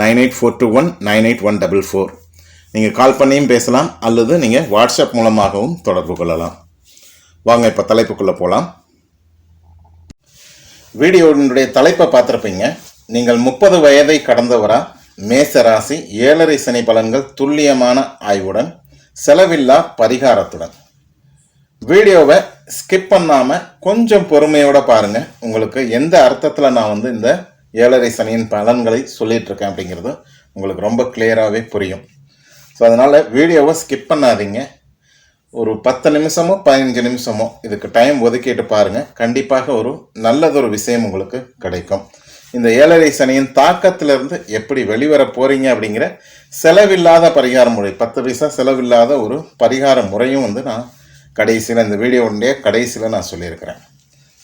Nine eight four two one nine eight one double four. நீங்கள் call பண்ணியும் பேசலாம் அல்லது நீங்கள் வாட்ஸ்அப் மூலமாகவும் தொடர்பு கொள்ளலாம். வாங்க இப்போ தலைப்புக்குள்ளே போகலாம் வீடியோனுடைய தலைப்பை பார்த்துருப்பீங்க. நீங்கள் முப்பது வயதை கடந்தவரா? மேச ராசி ஏழரை சனி பலன்கள் துல்லியமான ஆய்வுடன் செலவில்லா பரிகாரத்துடன். வீடியோவை ஸ்கிப் பண்ணாமல் கொஞ்சம் பொறுமையோடு பாருங்கள் உங்களுக்கு எந்த அர்த்தத்தில் நான் வந்து இந்த ஏழரை சனியின் பலன்களை சொல்லிட்டு இருக்கேன் அப்படிங்கிறது உங்களுக்கு ரொம்ப கிளியராகவே புரியும். ஸோ அதனால் வீடியோவை ஸ்கிப் பண்ணாதீங்க. ஒரு பத்து நிமிஷமோ பதினஞ்சு நிமிஷமோ இதுக்கு டைம் ஒதுக்கிட்டு பாருங்கள் கண்டிப்பாக ஒரு நல்லதொரு விஷயம் உங்களுக்கு கிடைக்கும். இந்த ஏழரை சனியின் தாக்கத்திலிருந்து எப்படி வெளிவர போகிறீங்க அப்படிங்கிற செலவில்லாத பரிகார முறை பத்து பைசா செலவில்லாத ஒரு பரிகார முறையும் வந்து நான் கடைசியில் இந்த வீடியோடைய கடைசியில் நான் சொல்லியிருக்கிறேன்.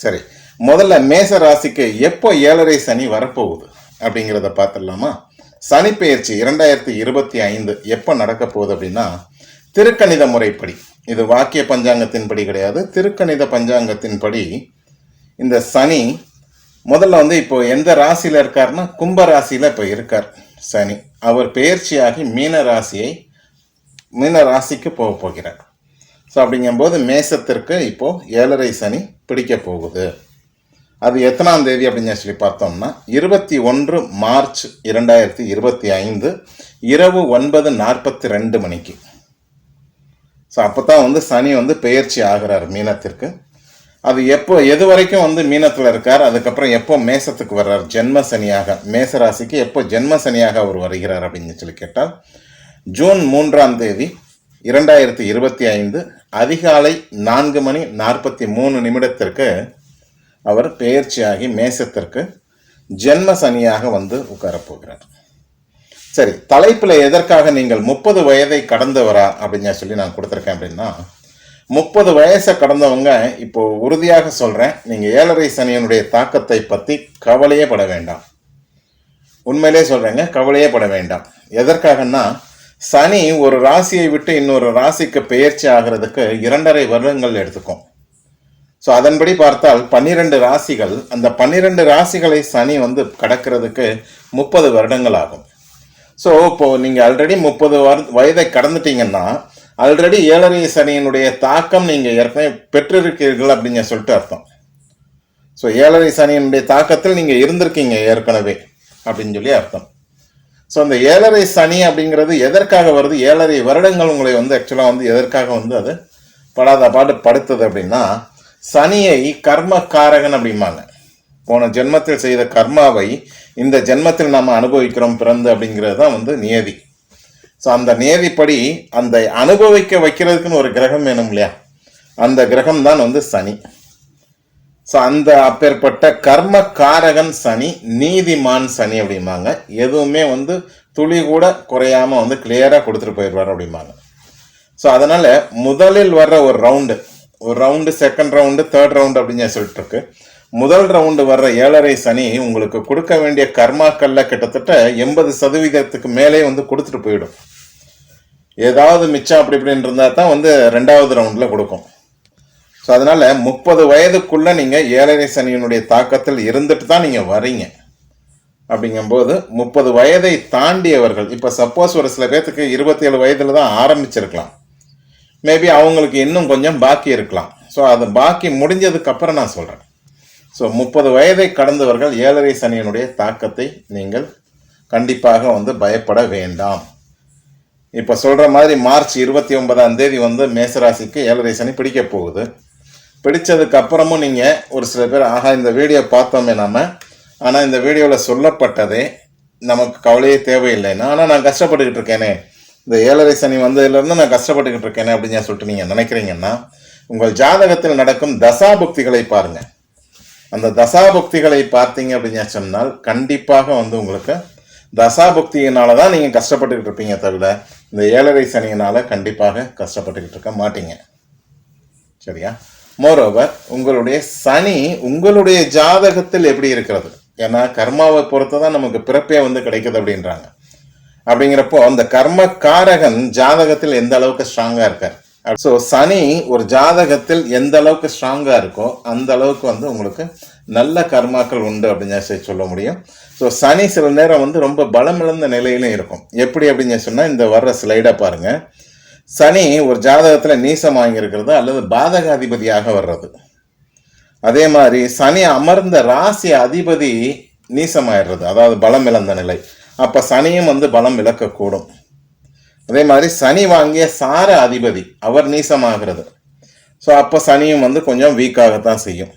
சரி. முதல்ல மேச ராசிக்கு எப்போ ஏழரை சனி வரப்போகுது அப்படிங்கிறத பார்த்துடலாமா? சனி பெயர்ச்சி இரண்டாயிரத்தி இருபத்தி ஐந்து எப்போ நடக்க போகுது அப்படின்னா திருக்கணித முறைப்படி. இது வாக்கிய பஞ்சாங்கத்தின்படி கிடையாது. திருக்கணித பஞ்சாங்கத்தின்படி இந்த சனி முதல்ல வந்து இப்போ எந்த ராசியில் இருக்காருன்னா கும்ப ராசியில் இப்போ இருக்கார் சனி. அவர் பெயர்ச்சியாகி மீன ராசியை மீன ராசிக்கு போக போகிறார். ஸோ அப்படிங்கும்போது மேசத்திற்கு இப்போது ஏழரை சனி பிடிக்க போகுது. அது எத்தனாம் தேதி அப்படின்னு சொல்லி பார்த்தோம்னா இருபத்தி ஒன்று மார்ச் இரண்டாயிரத்தி இருபத்தி ஐந்து இரவு ஒன்பது நாற்பத்தி ரெண்டு மணிக்கு. ஸோ அப்போ தான் வந்து சனி வந்து பெயர்ச்சி ஆகிறார் மீனத்திற்கு. அது எப்போ எது வரைக்கும் வந்து மீனத்தில் இருக்கார் அதுக்கப்புறம் எப்போ மேசத்துக்கு வர்றார் ஜென்ம சனியாக மேசராசிக்கு எப்போ ஜென்ம சனியாக அவர் வருகிறார் அப்படின்னு சொல்லி கேட்டால் ஜூன் மூன்றாம் தேதி இரண்டாயிரத்தி இருபத்தி ஐந்து அதிகாலை நான்கு மணி நாற்பத்தி மூணு நிமிடத்திற்கு அவர் பெயர்ச்சியாகி மேசத்திற்கு ஜென்ம சனியாக வந்து உட்காரப்போகிறார். சரி தலைப்பில் எதற்காக நீங்கள் முப்பது வயதை கடந்தவரா அப்படின்னு சொல்லி நான் கொடுத்துருக்கேன் அப்படின்னா முப்பது வயசை கடந்தவங்க இப்போ உறுதியாக சொல்கிறேன் நீங்கள் ஏழரை சனியனுடைய தாக்கத்தை பற்றி கவலையே பட வேண்டாம். உண்மையிலே சொல்கிறேங்க கவலையே பட வேண்டாம். எதற்காகன்னா சனி ஒரு ராசியை விட்டு இன்னொரு ராசிக்கு பெயர்ச்சி ஆகிறதுக்கு இரண்டரை வருடங்கள் எடுத்துக்கும். ஸோ அதன்படி பார்த்தால் பன்னிரெண்டு ராசிகள் அந்த பன்னிரெண்டு ராசிகளை சனி வந்து கடக்கிறதுக்கு முப்பது வருடங்கள் ஆகும் ஸோ இப்போது நீங்கள் ஆல்ரெடி முப்பது வயதை கடந்துட்டீங்கன்னா ஆல்ரெடி ஏழரை சனியினுடைய தாக்கம் நீங்கள் ஏற்கனவே பெற்றிருக்கீர்கள் அப்படின்னு சொல்லிட்டு அர்த்தம். ஸோ ஏழரை சனியினுடைய தாக்கத்தில் நீங்கள் இருந்திருக்கீங்க ஏற்கனவே அப்படின்னு சொல்லி அர்த்தம். ஸோ அந்த ஏழரை சனி அப்படிங்கிறது எதற்காக வருது? ஏழரை வருடங்கள் உங்களை வந்து ஆக்சுவலாக வந்து எதற்காக வந்து அது படாத பாடு படுத்துது அப்படின்னா சனியை கர்மக்காரகன் அப்படிம்பாங்க. போன ஜென்மத்தில் செய்த கர்மாவை இந்த ஜென்மத்தில் நாம் அனுபவிக்கிறோம் பிறந்து அப்படிங்கிறது தான் வந்து நியதி. ஸோ அந்த நியதிப்படி அந்த அனுபவிக்க வைக்கிறதுக்குன்னு ஒரு கிரகம் வேணும் இல்லையா? அந்த கிரகம் தான் வந்து சனி. ஸோ அந்த அப்பேற்பட்ட கர்ம காரகன் சனி நீதிமான் சனி அப்படிம்பாங்க. எதுவுமே வந்து துளி கூட குறையாம வந்து கிளியராக கொடுத்துட்டு போயிடுவார் அப்படிம்பாங்க. ஸோ அதனால் முதலில் வர்ற ஒரு ரவுண்டு ஒரு round second round third round அப்படின்னு சொல்லிட்டு இருக்கு முதல் ரவுண்டு வர்ற ஏழரை சனி உங்களுக்கு கொடுக்க வேண்டிய கர்மாக்கள்ல கிட்டத்தட்ட எண்பது சதவீதத்துக்கு மேலே வந்து கொடுத்துட்டு போயிடும். ஏதாவது மிச்சம் அப்படி இப்படின்னு இருந்தால் தான் வந்து ரெண்டாவது ரவுண்டில் கொடுக்கும். ஸோ அதனால் முப்பது வயதுக்குள்ளே நீங்கள் ஏழரை சனியினுடைய தாக்கத்தில் இருந்துட்டு தான் நீங்கள் வரீங்க. அப்படிங்கும்போது முப்பது வயதை தாண்டியவர்கள் இப்போ சப்போஸ் ஒரு சில பேர்த்துக்கு இருபத்தேழு வயதில் தான் ஆரம்பிச்சிருக்கலாம். மேபி அவங்களுக்கு இன்னும் கொஞ்சம் பாக்கி இருக்கலாம். ஸோ அது பாக்கி முடிஞ்சதுக்கு அப்புறம் நான் சொல்கிறேன் ஸோ முப்பது வயதை கடந்தவர்கள் ஏழரை சனியினுடைய தாக்கத்தை நீங்கள் கண்டிப்பாக வந்து பயப்பட வேண்டாம். இப்போ சொல்கிற மாதிரி மார்ச் இருபத்தி ஒன்பதாம் தேதி வந்து மேசராசிக்கு ஏழரை சனி பிடிக்க போகுது. பிடிச்சதுக்கு அப்புறமும் நீங்கள் ஒரு சில பேர் ஆகா இந்த வீடியோ பார்த்தோமே நாம். ஆனால் இந்த வீடியோவில் சொல்லப்பட்டதே நமக்கு கவலையே தேவையில்லைன்னா ஆனால் நான் கஷ்டப்பட்டுக்கிட்டு இருக்கேனே. இந்த ஏழரை சனி வந்ததுலேருந்து நான் கஷ்டப்பட்டுக்கிட்டு இருக்கேனே அப்படின்னு சொல்லிட்டு நீங்கள் நினைக்கிறீங்கன்னா உங்கள் ஜாதகத்தில் நடக்கும் தசாபுக்திகளை பாருங்கள் அந்த தசாபுக்திகளை பார்த்தீங்க அப்படின்னு சொன்னால் கண்டிப்பாக வந்து உங்களுக்கு தசாபுக்தியினால தான் நீங்கள் கஷ்டப்பட்டுக்கிட்டு இருப்பீங்க தவிர இந்த ஏழரை சனியினால் கண்டிப்பாக கஷ்டப்பட்டுக்கிட்டு இருக்க மாட்டீங்க. சரியா? மோரோவர் உங்களுடைய சனி உங்களுடைய ஜாதகத்தில் எப்படி இருக்கிறது? ஏன்னா கர்மாவை பொறுத்து தான் நமக்கு பிறப்பே வந்து கிடைக்குது அப்படின்றாங்க. அப்படிங்கிறப்போ அந்த கர்ம காரகன் ஜாதகத்தில் எந்த அளவுக்கு ஸ்ட்ராங்கா இருக்கார்? ஸோ சனி ஒரு ஜாதகத்தில் எந்த அளவுக்கு ஸ்ட்ராங்கா இருக்கோ அந்த அளவுக்கு வந்து உங்களுக்கு நல்ல கர்மாக்கள் உண்டு அப்படின்னு சொல்லி சொல்ல முடியும். ஸோ சனி சில நேரம் வந்து ரொம்ப பலமிழந்த நிலையிலும் இருக்கும். எப்படி அப்படின்னு சொன்னால் இந்த வர்ற ஸ்லைடை பாருங்க. சனி ஒரு ஜாதகத்தில் நீசம் வாங்கியிருக்கிறது அல்லது பாதகாதிபதியாக வர்றது. அதே மாதிரி சனி அமர்ந்த ராசி அதிபதி நீசமாயிடுறது. அதாவது பலம் இழந்த நிலை. அப்போ சனியும் வந்து பலம் இழக்கக்கூடும் அதே மாதிரி சனி வாங்கிய சார அதிபதி அவர் நீசமாகிறது. ஸோ அப்போ சனியும் வந்து கொஞ்சம் வீக்காகத்தான் செய்யும்.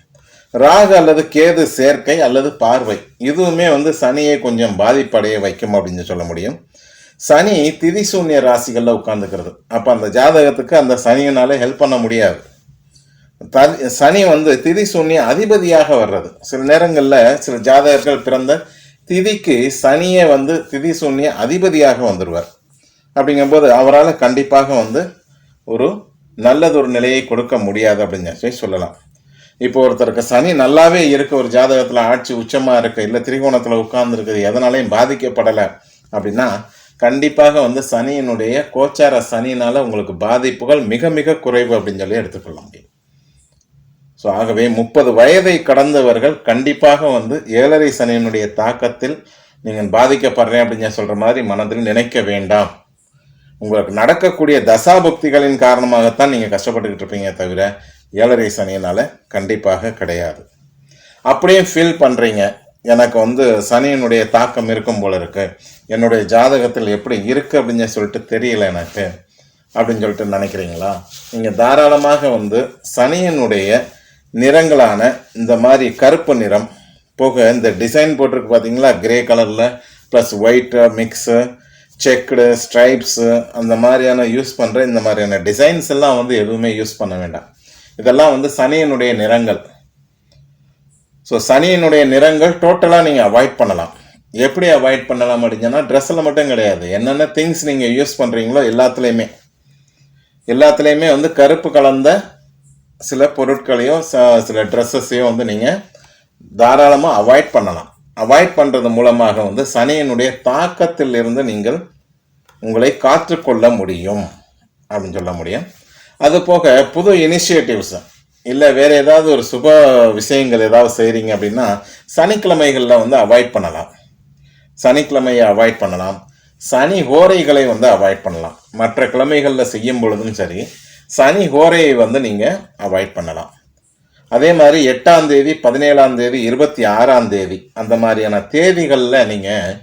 ராகு அல்லது கேது சேர்க்கை அல்லது பார்வை இதுவுமே வந்து சனியை கொஞ்சம் பாதிப்படைய வைக்கும் அப்படின்னு சொல்ல முடியும். சனி திதிசூன்ய ராசிகளில் உட்காந்துக்கிறது அப்போ அந்த ஜாதகத்துக்கு அந்த சனியினால ஹெல்ப் பண்ண முடியாது. சனி வந்து திதிசூன்ய அதிபதியாக வர்றது. சில நேரங்களில் சில ஜாதகர்கள் பிறந்த திதிக்கு சனியே வந்து திதி சூன்ய அதிபதியாக வந்துடுவார் அப்படிங்கும்போது அவரால் கண்டிப்பாக வந்து ஒரு நல்லதொரு நிலையை கொடுக்க முடியாது அப்படின்னு சொல்லி சொல்லலாம். இப்போ ஒருத்தருக்கு சனி நல்லாவே இருக்கு ஒரு ஜாதகத்தில் ஆட்சி உச்சமாக இருக்குது இல்லை திரிகோணத்தில் உட்கார்ந்துருக்குது எதனாலையும் பாதிக்கப்படலை அப்படின்னா கண்டிப்பாக வந்து சனியினுடைய கோச்சார சனினால் உங்களுக்கு பாதிப்புகள் மிக மிக குறைவு அப்படின்னு சொல்லி எடுத்துக்கொள்ள முடியும் ஸோ ஆகவே முப்பது வயதை கடந்தவர்கள் கண்டிப்பாக வந்து ஏழரை சனியினுடைய தாக்கத்தில் நீங்கள் பாதிக்கப்படுறேன் அப்படின்னு சொல்ற மாதிரி மனதில் நினைக்க வேண்டாம். உங்களுக்கு நடக்கக்கூடிய தசாபக்திகளின் காரணமாகத்தான் நீங்கள் கஷ்டப்பட்டுக்கிட்டு இருப்பீங்க தவிர ஏழரை சனியினால் கண்டிப்பாக கிடையாது. அப்படியே ஃபீல் பண்ணுறீங்க எனக்கு வந்து சனியினுடைய தாக்கம் இருக்கும் போல இருக்கு. என்னுடைய ஜாதகத்தில் எப்படி இருக்குது அப்படின்னு சொல்லிட்டு தெரியல எனக்கு. அப்படின்னு சொல்லிட்டு நினைக்கிறீங்களா? நீங்கள் தாராளமாக வந்து சனியினுடைய நிறங்களான இந்த மாதிரி கருப்பு நிறம் போக இந்த டிசைன் போட்டிருக்கு பார்த்தீங்களா கிரே கலரில் plus white mix checked stripes அந்த மாதிரியான யூஸ் பண்ணுற இந்த மாதிரியான டிசைன்ஸ் எல்லாம் வந்து எதுவுமே யூஸ் பண்ண வேண்டாம். இதெல்லாம் வந்து சனியினுடைய நிறங்கள். ஸோ சனியினுடைய நிறங்கள் டோட்டலாக நீங்கள் அவாய்ட் பண்ணலாம். எப்படி அவாய்ட் பண்ணலாம் அப்படின்னா ட்ரெஸ்ஸில் மட்டும் கிடையாது. என்னென்ன திங்ஸ் நீங்கள் யூஸ் பண்ணுறீங்களோ எல்லாத்துலேயுமே. எல்லாத்துலேயுமே வந்து கருப்பு கலந்த சில பொருட்களையும் ச- சில ட்ரெஸ்ஸஸையும் வந்து நீங்கள் தாராளமாக அவாய்ட் பண்ணலாம். அவாய்ட் பண்ணுறது மூலமாக வந்து சனியினுடைய தாக்கத்தில் இருந்து நீங்கள் உங்களை காத்துக்கொள்ள முடியும் அப்படின்னு சொல்ல முடியும். அதுபோக புது இனிஷியேட்டிவ்ஸ் இல்லை வேறு ஏதாவது ஒரு சுப விஷயங்கள் ஏதாவது செய்கிறீங்க அப்படின்னா சனிக்கிழமைகளில் வந்து அவாய்ட் பண்ணலாம். சனிக்கிழமையை அவாய்ட் பண்ணலாம். சனி ஓரைகளை வந்து அவாய்ட் பண்ணலாம். மற்ற கிழமைகளில் செய்யும் பொழுதும் சரி சனி ஹோரையை வந்து நீங்கள் அவாய்ட் பண்ணலாம். அதே மாதிரி எட்டாம் தேதி பதினேழாம் தேதி இருபத்தி ஆறாம் தேதி அந்த மாதிரியான தேதிகளில் நீங்கள்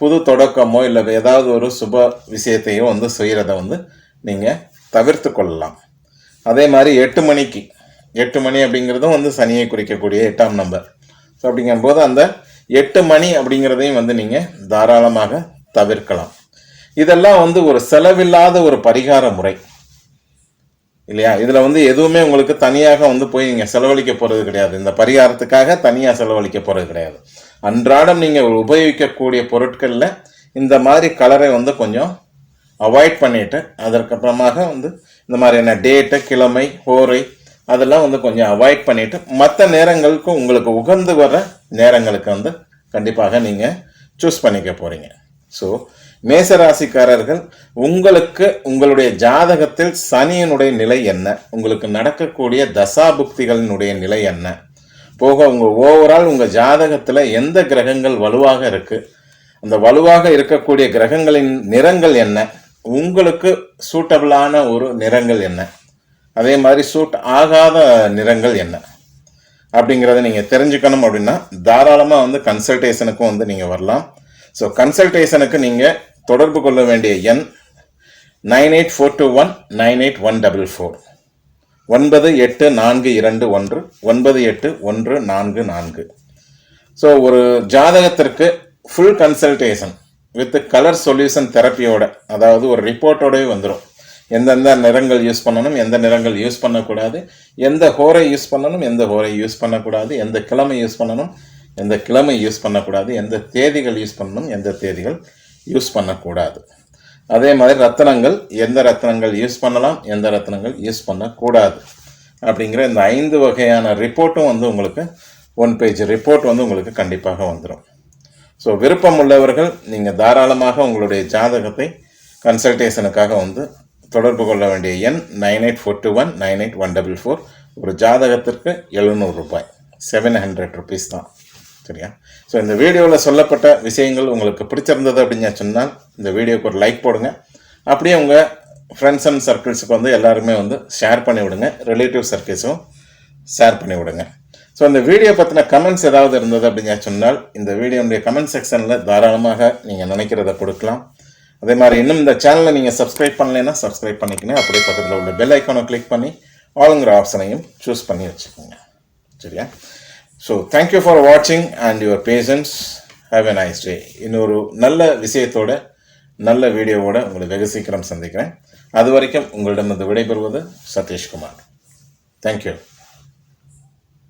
புது தொடக்கமோ இல்லை ஏதாவது ஒரு சுப விஷயத்தையோ வந்து செய்கிறத வந்து நீங்கள் தவிர்த்து கொள்ளலாம். அதே மாதிரி எட்டு மணிக்கு எட்டு மணி அப்படிங்கிறதும் வந்து சனியை குறிக்கக்கூடிய எட்டாம் நம்பர் ஸோ அப்படிங்கும்போது அந்த எட்டு மணி அப்படிங்கிறதையும் வந்து நீங்கள் தாராளமாக தவிர்க்கலாம். இதெல்லாம் வந்து ஒரு செலவில்லாத ஒரு பரிகார முறை. இல்லையா? இதில் வந்து எதுவுமே உங்களுக்கு தனியாக வந்து போய் நீங்கள் செலவழிக்க போகிறது கிடையாது. இந்த பரிகாரத்துக்காக தனியாக செலவழிக்க போகிறது கிடையாது. அன்றாடம் நீங்கள் உபயோகிக்கக்கூடிய பொருட்களில் இந்த மாதிரி கலரை வந்து கொஞ்சம் அவாய்ட் பண்ணிட்டு அதற்கப்புறமாக வந்து இந்த மாதிரியான டேட்டு கிழமை ஹோரை அதெல்லாம் வந்து கொஞ்சம் அவாய்ட் பண்ணிட்டு மற்ற நேரங்களுக்கு உங்களுக்கு உகந்து வர நேரங்களுக்கு வந்து கண்டிப்பாக நீங்கள் சூஸ் பண்ணிக்க போகிறீங்க ஸோ மேசராசிக்காரர்கள் உங்களுக்கு உங்களுடைய ஜாதகத்தில் சனியினுடைய நிலை என்ன? உங்களுக்கு நடக்கக்கூடிய தசாபுக்திகளினுடைய நிலை என்ன? போக உங்கள் ஓவரால் உங்கள் ஜாதகத்தில் எந்த கிரகங்கள் வலுவாக இருக்கு? அந்த வலுவாக இருக்கக்கூடிய கிரகங்களின் நிறங்கள் என்ன? உங்களுக்கு சூட்டபிளான ஒரு நிறங்கள் என்ன? அதே மாதிரி சூட் ஆகாத நிறங்கள் என்ன? அப்படிங்கிறத நீங்கள் தெரிஞ்சுக்கணும் அப்படின்னா தாராளமாக வந்து கன்சல்டேஷனுக்கும் வந்து நீங்கள் வரலாம். ஸோ கன்சல்டேஷனுக்கு நீங்கள் தொடர்பு கொள்ள வேண்டிய எண் nine eight four two one nine eight one double four. ஒன்பது எட்டு நான்கு இரண்டு ஒன்று ஒன்பது எட்டு ஒன்று நான்கு நான்கு. ஸோ ஒரு ஜாதகத்திற்கு full consultation with colour solution தெரப்பியோட அதாவது ஒரு ரிப்போர்ட்டோடவே வந்துடும் எந்தெந்த நிறங்கள் யூஸ் பண்ணணும் எந்த நிறங்கள் யூஸ் பண்ணக்கூடாது எந்த ஹோரை யூஸ் பண்ணணும் எந்த ஹோரை யூஸ் பண்ணக்கூடாது எந்த கிழமை யூஸ் பண்ணணும் எந்த கிழமை யூஸ் பண்ணக்கூடாது எந்த தேதிகள் யூஸ் பண்ணணும் எந்த தேதிகள் யூஸ் பண்ணக்கூடாது. அதே மாதிரி ரத்தனங்கள் எந்த ரத்தனங்கள் யூஸ் பண்ணலாம் எந்த ரத்தனங்கள் யூஸ் பண்ணக்கூடாது. அப்படிங்கிற இந்த ஐந்து வகையான ரிப்போர்ட்டும் வந்து உங்களுக்கு ஒன் பேஜ் ரிப்போர்ட் வந்து உங்களுக்கு கண்டிப்பாக வந்துடும் ஸோ விருப்பம் உள்ளவர்கள் நீங்கள் தாராளமாக உங்களுடைய ஜாதகத்தை கன்சல்டேஷனுக்காக வந்து தொடர்பு கொள்ள வேண்டிய எண் nine eight four two one nine eight one double four ஒரு ஜாதகத்திற்கு எழுநூறு ரூபாய். செவன் ஹண்ட்ரட் ருபீஸ் தான். சரியா ஸோ இந்த வீடியோவில் சொல்லப்பட்ட விஷயங்கள் உங்களுக்கு பிடிச்சிருந்தது அப்படின்னு சொன்னால் இந்த வீடியோக்கு ஒரு லைக் போடுங்க. அப்படியே உங்கள் ஃப்ரெண்ட்ஸ் அண்ட் சர்க்கிள்ஸுக்கு வந்து எல்லாருமே வந்து ஷேர் பண்ணி விடுங்க. ரிலேட்டிவ் சர்க்கிள்ஸும் ஷேர் பண்ணி விடுங்க. ஸோ இந்த வீடியோ பற்றின கமெண்ட்ஸ் ஏதாவது இருந்தது அப்படின்னு சொன்னால் இந்த வீடியோனுடைய கமெண்ட் செக்ஷனில் தாராளமாக நீங்கள் நினைக்கிறத கொடுக்கலாம். அதே மாதிரி இன்னும் இந்த சேனலை நீங்கள் சப்ஸ்கிரைப் பண்ணலைன்னா சப்ஸ்கிரைப் பண்ணிக்கணும் அப்படியே பக்கத்தில் உள்ள பெல் ஐக்கானை கிளிக் பண்ணி ஆளுங்கிற ஆப்ஷனையும் சூஸ் பண்ணி வச்சுக்கோங்க. சரியா? ஸோ தேங்க்யூ ஃபார் வாட்சிங் and your patience have a nice day இன்னொரு நல்ல விஷயத்தோட நல்ல வீடியோவோட உங்களை வெகு சீக்கிரம் சந்திக்கிறேன். அது வரைக்கும் உங்களிடம் விடைபெறுவது சதீஷ்குமார். தேங்க்யூ